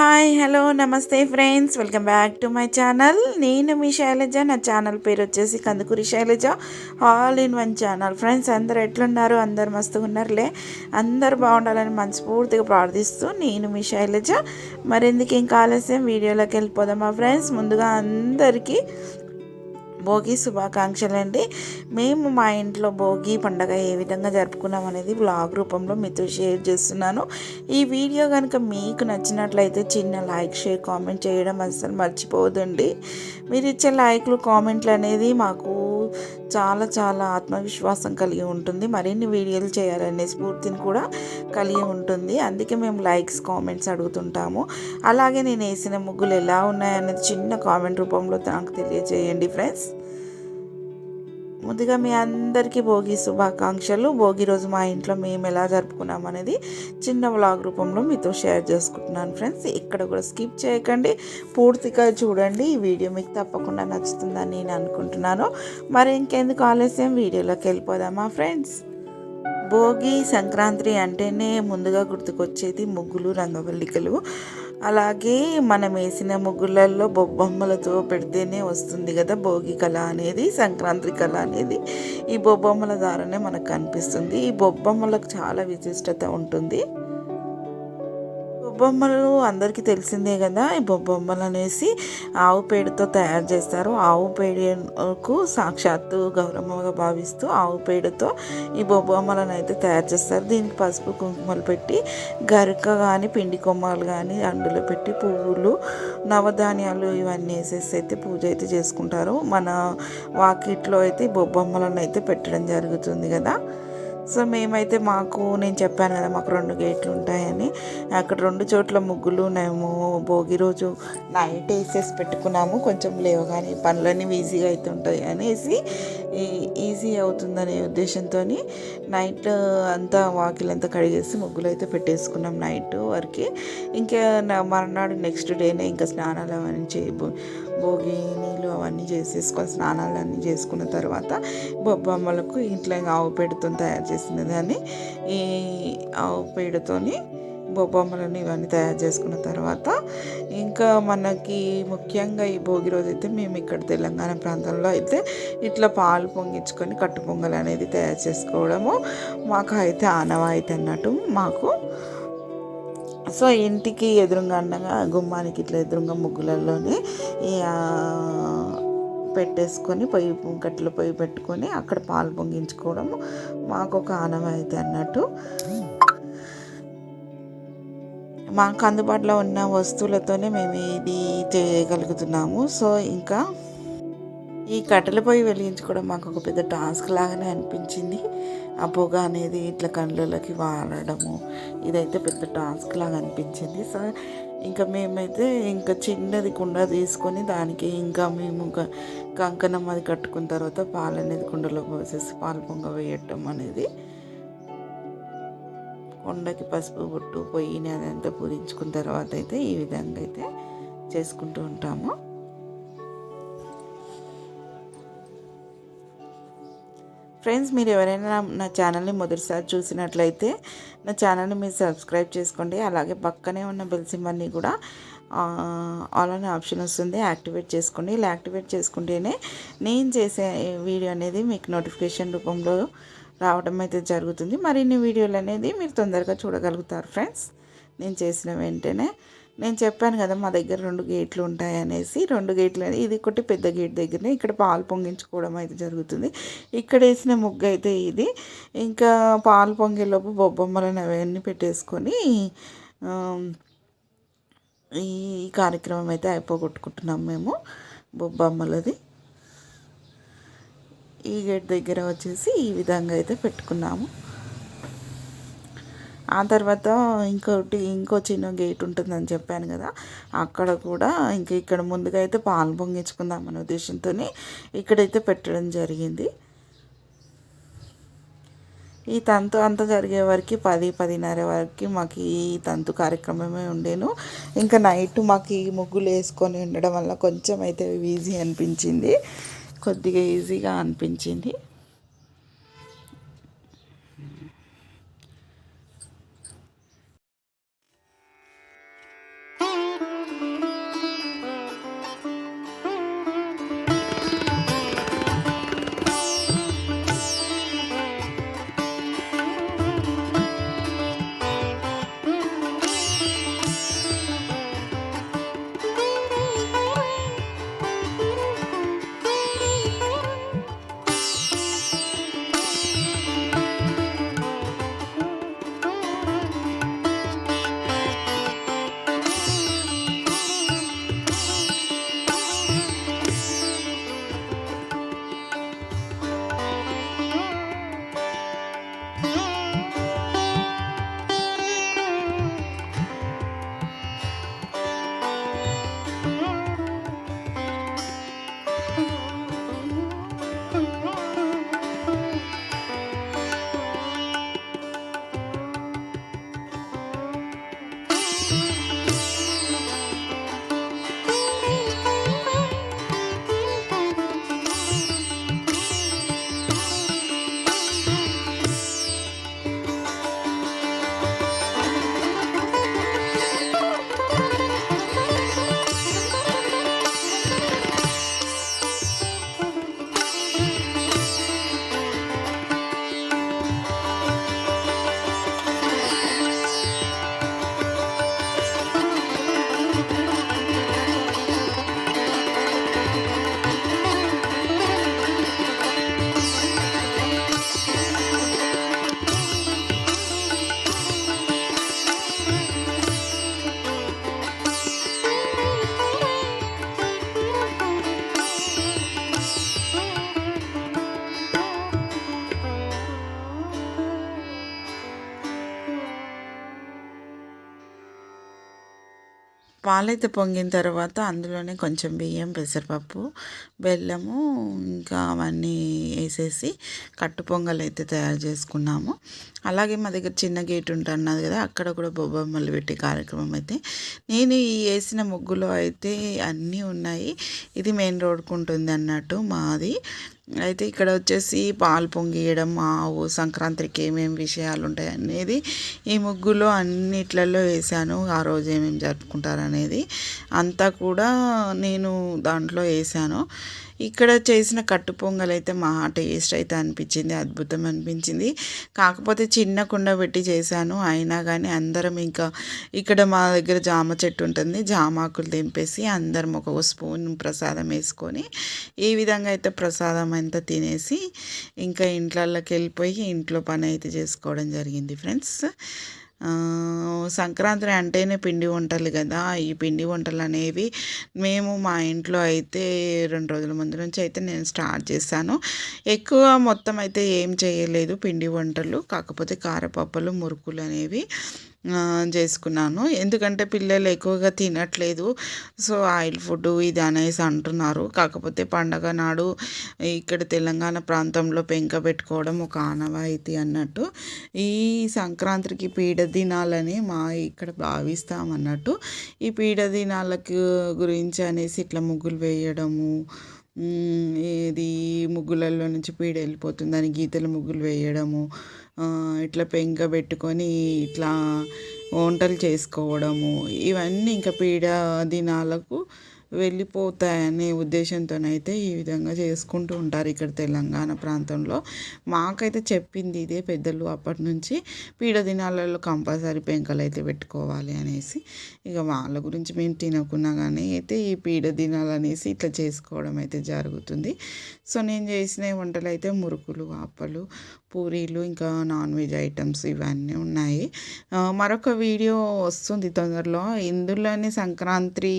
Hi hello నమస్తే friends. Welcome back to my channel. నేను మీ శైలజ. నా ఛానల్ పేరు వచ్చేసి Kandukuri Shailaja. All in one channel. Friends అందరు ఎట్లున్నారు? అందరు మస్తుగా ఉన్నారులే. అందరు బాగుండాలని మనస్ఫూర్తిగా ప్రార్థిస్తూ నేను మీ శైలజ. మరెందుకు ఇంకా ఆలస్యం? వీడియోలోకి వెళ్ళిపోదామా ఫ్రెండ్స్? ముందుగా అందరికీ భోగి శుభాకాంక్షలండి. మేము మా ఇంట్లో భోగి పండగ ఏ విధంగా జరుపుకున్నాం అనేది బ్లాగ్ రూపంలో మీతో షేర్ చేస్తున్నాను. ఈ వీడియో కనుక మీకు నచ్చినట్లయితే చిన్న లైక్ షేర్ కామెంట్ చేయడం అస్సలు మర్చిపోదండి మీరు ఇచ్చే లైక్లు కామెంట్లు అనేది మాకు చాలా చాలా ఆత్మవిశ్వాసం కలిగి ఉంటుంది. మరిన్ని వీడియోలు చేయాలనే స్ఫూర్తిని కూడా కలిగి ఉంటుంది. అందుకే మేము లైక్స్ కామెంట్స్ అడుగుతుంటాము. అలాగే నేను వేసిన ముగ్గులు ఎలా ఉన్నాయనేది చిన్న కామెంట్ రూపంలో నాకు తెలియజేయండి ఫ్రెండ్స్. ముందుగా మీ అందరికీ భోగి శుభాకాంక్షలు. భోగి రోజు మా ఇంట్లో మేము ఎలా జరుపుకున్నాం అనేది చిన్న వ్లాగ్ రూపంలో మీతో షేర్ చేసుకుంటున్నాను ఫ్రెండ్స్. ఇక్కడ కూడా స్కిప్ చేయకండి. పూర్తిగా చూడండి. ఈ వీడియో మీకు తప్పకుండా నచ్చుతుందని నేను అనుకుంటున్నాను. మరి ఇంకెందుకు ఆలస్యం? వీడియోలోకి వెళ్ళిపోదామా ఫ్రెండ్స్? భోగి సంక్రాంతి అంటేనే ముందుగా గుర్తుకొచ్చేది ముగ్గులు రంగవల్లికలు. అలాగే మనం వేసిన ముగ్గులలో బొబ్బమ్మలతో పెడితేనే వస్తుంది కదా భోగి కళ అనేది సంక్రాంతి కళ అనేది. ఈ బొబ్బమ్మల ద్వారానే మనకు కనిపిస్తుంది. ఈ బొబ్బమ్మలకు చాలా విశిష్టత ఉంటుంది. బొబ్బమ్మలు అందరికీ తెలిసిందే కదా ఈ బొబ్బమ్మలు అనేసి ఆవు పేడతో తయారు చేస్తారు. ఆవు పేడకు సాక్షాత్తు గౌరమ్మగా భావిస్తూ ఆవు పేడతో ఈ బొబ్బమ్మలను అయితే తయారు చేస్తారు. దీనికి పసుపు కుంకుమలు పెట్టి గరిక కానీ పిండి కొమ్మలు కానీ అందులో పెట్టి పువ్వులు నవధాన్యాలు ఇవన్నీ వేసేసి అయితే పూజ అయితే చేసుకుంటారు. మన వాకిట్లో అయితే బొబ్బమ్మలను అయితే పెట్టడం జరుగుతుంది కదా. సో మేమైతే మాకు నేను చెప్పాను కదా మాకు రెండు గేట్లు ఉంటాయని. అక్కడ రెండు చోట్ల ముగ్గులు మేము భోగి రోజు నైట్ వేసేసి పెట్టుకున్నాము. కొంచెం లేవగానే పనులన్నీ ఈజీగా అవుతుంటాయి అనేసి ఈజీ అవుతుందనే ఉద్దేశంతో నైట్ అంతా వాకిలంతా కడిగేసి ముగ్గులు అయితే పెట్టేసుకున్నాం నైట్ వరకు. ఇంకా మర్నాడు నెక్స్ట్ డేనే ఇంకా స్నానాలు అవన్నీ చే భోగి నీళ్ళు అవన్నీ చేసేసుకొని స్నానాలు అన్నీ చేసుకున్న తర్వాత బొబ్బమ్మలకు ఇంట్లో ఆవు పేడతో తయారు చేసింది దాన్ని. ఈ ఆవు పేడతోని బొబ్బమ్మలను ఇవన్నీ తయారు చేసుకున్న తర్వాత ఇంకా మనకి ముఖ్యంగా ఈ భోగి రోజు అయితే మేము ఇక్కడ తెలంగాణ ప్రాంతంలో అయితే ఇట్లా పాలు పొంగించుకొని కట్టు పొంగల్ అనేది తయారు చేసుకోవడము మాకు అయితే ఆనవాయితీ అన్నట్టు మాకు. సో ఇంటికి ఎదురుగా అండగా గుమ్మానికి ఇట్లా ఎదురుగా ముగ్గులలోనే పెట్టేసుకొని పొయ్యి కట్టెలు పొయ్యి పెట్టుకొని అక్కడ పాలు పొంగించుకోవడం మాకు ఒక ఆనవాయితీ అన్నట్టు. మాకు అందుబాటులో ఉన్న వస్తువులతోనే మేము ఇది చేయగలుగుతున్నాము. సో ఇంకా ఈ కట్టెల పొయ్యి వెలిగించుకోవడం మాకు ఒక పెద్ద టాస్క్ లాగానే అనిపించింది. ఆ పొగ అనేది ఇట్లా కళ్ళలోకి వాడడము ఇదైతే పెద్ద టాస్క్ లాగా అనిపించింది. సో ఇంకా మేమైతే ఇంకా చిన్నది కుండ తీసుకొని దానికి ఇంకా మేము కంకణం అది కట్టుకున్న తర్వాత పాలు అనేది కుండలో పోసేసి పాలు పొంగ వేయటం అనేది కొండకి పసుపు బొట్టు పొయ్యిని అదంతా పూరించుకున్న తర్వాత అయితే ఈ విధంగా అయితే చేసుకుంటూ ఉంటాము. ఫ్రెండ్స్ మీరు ఎవరైనా నా ఛానల్ని మొదటిసారి చూసినట్లయితే నా ఛానల్ని మీరు సబ్స్క్రైబ్ చేసుకోండి. అలాగే పక్కనే ఉన్న బెల్ సింబల్ని కూడా ఆల్ అనే ఆప్షన్ వస్తుంది యాక్టివేట్ చేసుకోండి. ఇలా యాక్టివేట్ చేసుకుంటేనే నేను చేసే వీడియో అనేది మీకు నోటిఫికేషన్ రూపంలో రావడం అయితే జరుగుతుంది. మరిన్ని వీడియోలు అనేది మీరు తొందరగా చూడగలుగుతారు ఫ్రెండ్స్. నేను చేసిన వెంటనే నేను చెప్పాను కదా మా దగ్గర రెండు గేట్లు ఉంటాయి అనేసి. రెండు గేట్లు ఇది ఒకటి పెద్ద గేట్ దగ్గరనే ఇక్కడ పాలు పొంగించుకోవడం అయితే జరుగుతుంది. ఇక్కడ వేసిన ముగ్గు అయితే ఇది. ఇంకా పాలు పొంగేలోపు బొబ్బమ్మలను అవన్నీ పెట్టేసుకొని ఈ కార్యక్రమం అయితే అయిపోగొట్టుకుంటున్నాం మేము బొబ్బమ్మలది. ఈ గేట్ దగ్గర వచ్చేసి ఈ విధంగా అయితే పెట్టుకున్నాము. ఆ తర్వాత ఇంకోటి ఇంకో చిన్న గేట్ ఉంటుందని చెప్పాను కదా అక్కడ కూడా ఇంకా ఇక్కడ ముందుగా అయితే పాలు పొంగించుకుందాం అనే ఉద్దేశంతో ఇక్కడైతే పెట్టడం జరిగింది. ఈ తంతు అంతా జరిగే వరకు పది పదిన్నర వరకు మాకు ఈ తంతు కార్యక్రమమే ఉండేను. ఇంకా నైట్ మాకు ఈ ముగ్గులు వేసుకొని ఉండడం వల్ల కొంచెం అయితే ఈజీ అనిపించింది. కొద్దిగా ఈజీగా అనిపించింది. పాలైతే పొంగిన తర్వాత అందులోనే కొంచెం బియ్యం పెసరపప్పు బెల్లము ఇంకా అవన్నీ వేసేసి కట్టు పొంగల్ అయితే తయారు చేసుకున్నాము. అలాగే మా దగ్గర చిన్న గేట్ ఉంటున్నది కదా అక్కడ కూడా బొబ్బమ్మలు పెట్టే కార్యక్రమం అయితే. నేను ఈ వేసిన ముగ్గులో అయితే అన్నీ ఉన్నాయి. ఇది మెయిన్ రోడ్కు ఉంటుంది అన్నట్టు మాది. అయితే ఇక్కడ వచ్చేసి పాలు పొంగియడం ఆవు సంక్రాంతికి ఏమేమి విషయాలు ఉంటాయి అనేది ఈ ముగ్గులో అన్నిట్లలో వేసాను ఆ రోజు ఏమేమి జరుపుకుంటారు అనేది అంతా కూడా నేను దాంట్లో వేసాను ఇక్కడ చేసిన కట్టు పొంగల్ అయితే మహా టేస్ట్ అయితే అనిపించింది అద్భుతం అనిపించింది. కాకపోతే చిన్న కుండ పెట్టి చేశాను అయినా కానీ అందరం ఇంకా ఇక్కడ మా దగ్గర జామ చెట్టు ఉంటుంది జామాకులు తెంపేసి అందరం ఒక స్పూన్ ప్రసాదం వేసుకొని ఈ విధంగా అయితే ప్రసాదం అంతా తినేసి ఇంకా ఇంట్లోకి వెళ్ళిపోయి ఇంట్లో పని అయితే చేసుకోవడం జరిగింది ఫ్రెండ్స్. సంక్రాంతి అంటేనే పిండి వంటలు కదా. ఈ పిండి వంటలు అనేవి మేము మా ఇంట్లో అయితే రెండు రోజుల ముందు నుంచి అయితే నేను స్టార్ట్ చేశాను. ఎక్కువ మొత్తం అయితే ఏం చేయలేదు పిండి వంటలు. కాకపోతే కారపప్పులు మురుకులు అనేవి చేసుకున్నాను. ఎందుకంటే పిల్లలు ఎక్కువగా తినట్లేదు. సో ఆయిల్ ఫుడ్ ఇది అనేసి అంటున్నారు. కాకపోతే పండగ నాడు ఇక్కడ తెలంగాణ ప్రాంతంలో పెంక పెట్టుకోవడం ఒక ఆనవాయితీ అన్నట్టు. ఈ సంక్రాంతికి పీడ దినాలని మా ఇక్కడ భావిస్తామన్నట్టు. ఈ పీడ దినాలకు గురించి అనేసి ఇట్లా ముగ్గులు వేయడము ఇది ముగ్గులలో నుంచి పీడ వెళ్ళిపోతుంది. దాని గీతల ముగ్గులు వేయడము ఇట్లా పెంక పెట్టుకొని ఇట్లా వంటలు చేసుకోవడము ఇవన్నీ ఇంకా పీడ దినాలకు వెళ్ళిపోతాయనే ఉద్దేశంతోనైతే ఈ విధంగా చేసుకుంటూ ఉంటారు ఇక్కడ తెలంగాణ ప్రాంతంలో. మాకైతే చెప్పింది ఇదే పెద్దలు అప్పటి నుంచి పీడ దినాలలో కంపల్సరీ పెంకలు అయితే పెట్టుకోవాలి అనేసి. ఇక వాళ్ళ గురించి మేము తినకున్నా కానీ అయితే ఈ పీడ దినాలు అనేసి ఇట్లా చేసుకోవడం అయితే జరుగుతుంది. సో నేను చేసిన వంటలు అయితే మురుకులు అప్పలు పూరీలు ఇంకా నాన్ వెజ్ ఐటమ్స్ ఇవన్నీ ఉన్నాయి. మరొక వీడియో వస్తుంది తొందరలో. ఇందులోనే సంక్రాంతి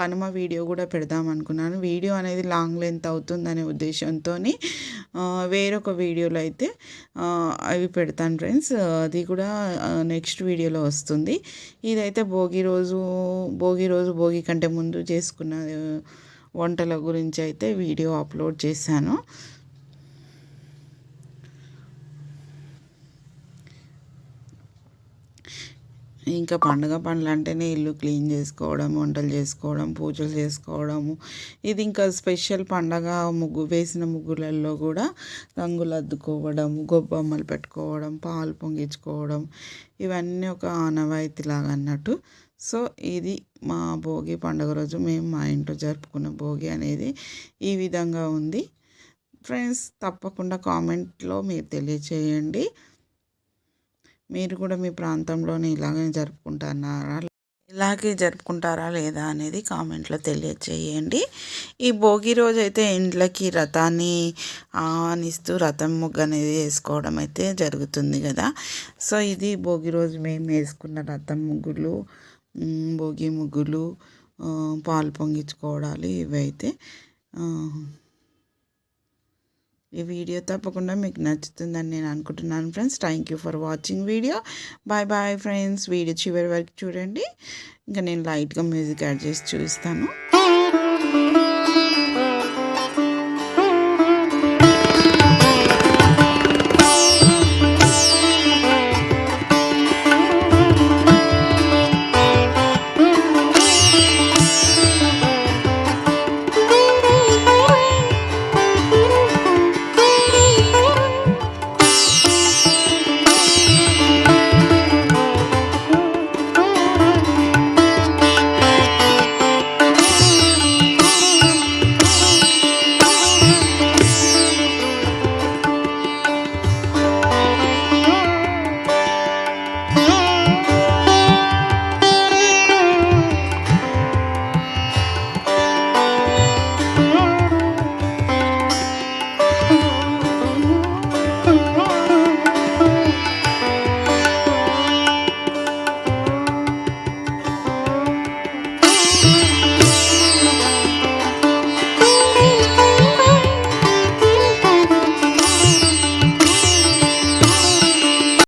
కనుమ వీడియో కూడా పెడదాం అనుకున్నాను. వీడియో అనేది లాంగ్ లెంత్ అవుతుందనే ఉద్దేశంతో వేరొక వీడియోలో అయితే అవి పెడతాను ఫ్రెండ్స్. అది కూడా నెక్స్ట్ వీడియోలో వస్తుంది. ఇదైతే భోగి రోజు భోగి రోజు భోగి కంటే ముందు చేసుకున్న వంటల గురించి అయితే వీడియో అప్లోడ్ చేశాను. ఇంకా పండుగ పనులు అంటేనే ఇల్లు క్లీన్ చేసుకోవడం వంటలు చేసుకోవడం పూజలు చేసుకోవడము. ఇది ఇంకా స్పెషల్ పండగ ముగ్గు వేసిన ముగ్గులలో కూడా రంగులు అద్దుకోవడం గొబ్బమ్మలు పెట్టుకోవడం పాలు పొంగించుకోవడం. ఇవన్నీ ఒక ఆనవాయితీలాగా అన్నట్టు. సో ఇది మా భోగి పండుగ రోజు మేము మా ఇంట్లో జరుపుకున్న భోగి అనేది ఈ విధంగా ఉంది. ఫ్రెండ్స్ తప్పకుండా కామెంట్లో మీరు తెలియచేయండి. మీరు కూడా మీ ప్రాంతంలోని ఇలాగే జరుపుకుంటున్నారా ఇలాగే జరుపుకుంటారా లేదా అనేది కామెంట్లో తెలియచేయండి. ఈ భోగి రోజు అయితే ఇంట్లోకి రథాన్ని ఆనిస్తూ రథం ముగ్గు అనేది వేసుకోవడం అయితే జరుగుతుంది కదా. సో ఇది భోగి రోజు మేము వేసుకున్న రథం ముగ్గులు భోగి ముగ్గులు పాలు పొంగించుకోవడాలు ఇవైతే. ఈ వీడియో తప్పకుండా మీకు నచ్చుతుందని నేను అనుకుంటున్నాను friends. Thank you for watching video bye bye friends video చివరి వరకు చూడండి. ఇంకా నేను లైట్గా మ్యూజిక్ యాడ్ చేసి చూపిస్తాను.